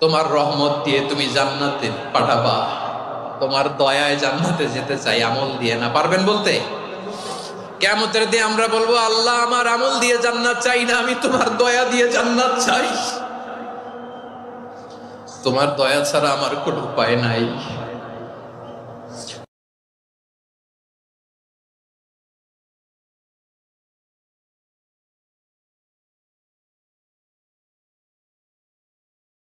তোমার রহমত দিয়ে তুমি জান্নাতে পাঠাবা। তোমার দয়ায় জান্নাতে যেতে চাই, আমল দিয়ে না। পারবেন বলতে? কেমতের দিয়ে আমরা বলব, আল্লাহ আমার আমল দিয়ে জান্নাত চাই না, আমি তোমার দয়া দিয়ে জান্নাত চাই। তোমার দয়া ছাড়া আমার কোনো উপায় নাই।